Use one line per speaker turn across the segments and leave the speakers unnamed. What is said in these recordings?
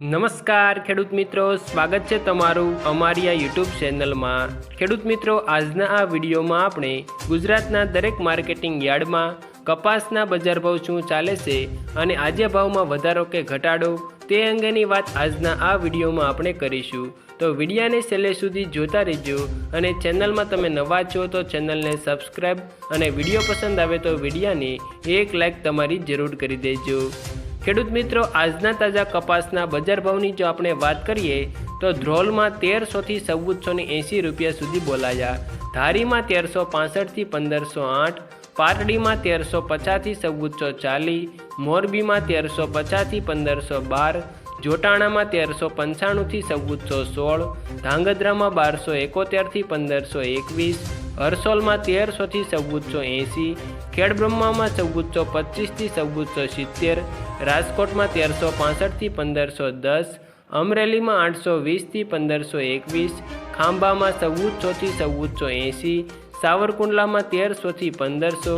નમસ્કાર, ખેડૂત મિત્રો. સ્વાગત છે તમારું અમારી આ યુટ્યુબ ચેનલમાં ખેડૂત મિત્રો, આજના આ વિડીયોમાં આપણે ગુજરાતના દરેક માર્કેટિંગ યાર્ડમાં કપાસના બજાર ભાવ શું ચાલે છે અને આજે ભાવમાં વધારો કે ઘટાડો તે અંગેની વાત આજના આ વિડીયોમાં આપણે કરીશું. તો વિડીયાને છેલ્લે સુધી જોતા રહેજો અને ચેનલમાં તમે નવા છો તો ચેનલને સબસ્ક્રાઈબ અને વીડિયો પસંદ આવે તો વિડીયાને એક લાઈક તમારી જરૂર કરી દેજો. ખેડૂત મિત્રો, આજના તાજા કપાસના બજાર ભાવની જો આપણે વાત કરીએ, તો ધ્રોલમાં તેરસોથી ચૌદસો ને એંસી રૂપિયા સુધી બોલાયા. ધારીમાં તેરસો પાસઠથી પંદરસો આઠ પાટડીમાં તેરસો પચાસથી ચૌદસો ચાલીસ, મોરબીમાં તેરસો પચાસથી પંદરસો બાર, જોટાણામાં તેરસો પંચાણુંથી ચૌદસો સોળ, ધાંગધ્રામાં બારસો એકોતેરથી પંદરસો એકવીસ, હરસોલમાં તેરસોથી ચૌદસો એંસી ખેડબ્રહ્મામાં ચૌદસો પચીસથી ચૌદસો સિત્તેર રાજકોટમાં તેરસો પાસઠથી પંદરસો દસ, અમરેલીમાં આઠસો વીસથી પંદરસો એકવીસ, ખાંભામાં ચૌદસોથી ચૌદસો એંસી, સાવરકુંડલામાં તેરસોથી પંદરસો,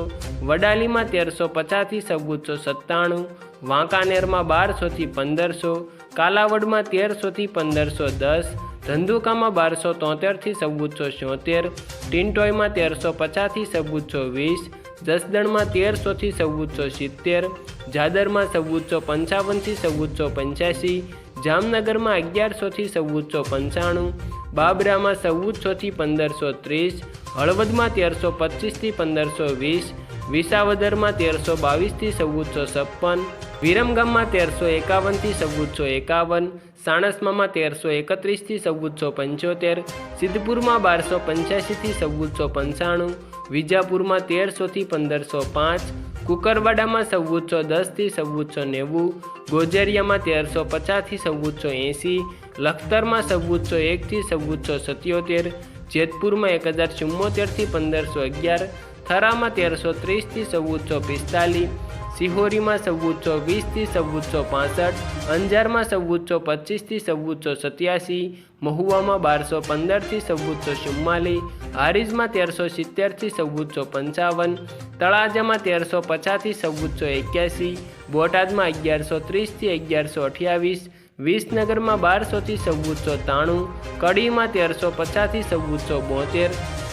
વડાલીમાં તેરસો પચાસથી ચૌદસો સત્તાણું, વાંકાનેરમાં બારસોથી પંદરસો, કાલાવડમાં તેરસોથી પંદરસો દસ, ધંધુકામાં બારસો તોતેરથી ચૌદસો છોતેર ટિન્ટોયમાં તેરસો પચાસથી ચૌદસો વીસ, જસદણમાં તેરસોથી ચૌદસો સિત્તેર જાદરમાં ચૌદસો પંચાવનથી ચૌદસો પંચ્યાસી, જામનગરમાં અગિયારસોથી ચૌદસો પંચાણું, બાબરામાં ચૌદસોથી પંદરસો ત્રીસ, હળવદમાં તેરસો પચીસથી પંદરસો વીસ, વિસાવદરમાં તેરસો બાવીસથી ચૌદસો છપ્પન, વિરમગામમાં તેરસો એકાવનથી ચૌદસો એકાવન, સાણસમામાં તેરસો એકત્રીસથી ચૌદસો પંચોતેર, સિદ્ધપુરમાં બારસો પંચ્યાસીથી ચૌદસો પંચાણું, વિજાપુરમાં તેરસોથી પંદરસો પાંચ કુકરવાડામાં ચૌદસો દસથી ચૌદસો નેવું, ગોજરિયામાં તેરસો પચાસથી ચૌદસો એંસી, લખતરમાં ચૌદસો એકથી ચૌદસો સત્યોતેર, જેતપુરમાં એક હજાર ચુમ્મોતેરથી પંદરસો અગિયાર, થરામાં તેરસો ત્રીસથી ચૌદસો પિસ્તાલીસ સિહોરીમાં ચૌદસો વીસથી ચૌદસો પાસઠ, અંજારમાં ચૌદસો પચીસથી ચૌદસો સત્યાસી, મહુવામાં બારસો પંદરથી ચૌદસો ચુમ્માલીસ, હારીજમાં તેરસો સિત્તેરથી ચૌદસો પંચાવન, તળાજામાં તેરસો પચાસથી ચૌદસો એક્યાસી, બોટાદમાં અગિયારસો ત્રીસથી અગિયારસો અઠ્યાવીસ, વિસનગરમાં બારસોથી ચૌદસો ત્રાણું, કડીમાં તેરસો પચાસથી ચૌદસો બોતેર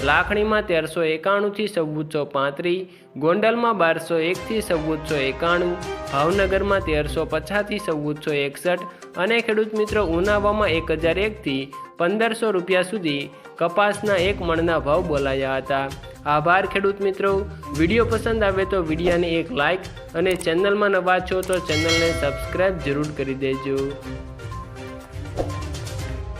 લાખણીમાં તેરસો એકાણુંથી ચૌદસો પાંત્રીસ ગોંડલમાં બારસો એકથી ચૌદસો એકાણું, ભાવનગરમાં તેરસો પચાસથી ચૌદસો એકસઠ અને ખેડૂત મિત્રો ઉનાવામાં એક હજાર એકથી પંદરસો રૂપિયા સુધી કપાસના એક મણના ભાવ બોલાયા હતા. આભાર ખેડૂત મિત્રો. વીડિયો પસંદ આવે તો વિડીયાને એક લાઇક અને ચેનલમાં નવા છો તો ચેનલને સબસ્ક્રાઈબ જરૂર કરી દેજો.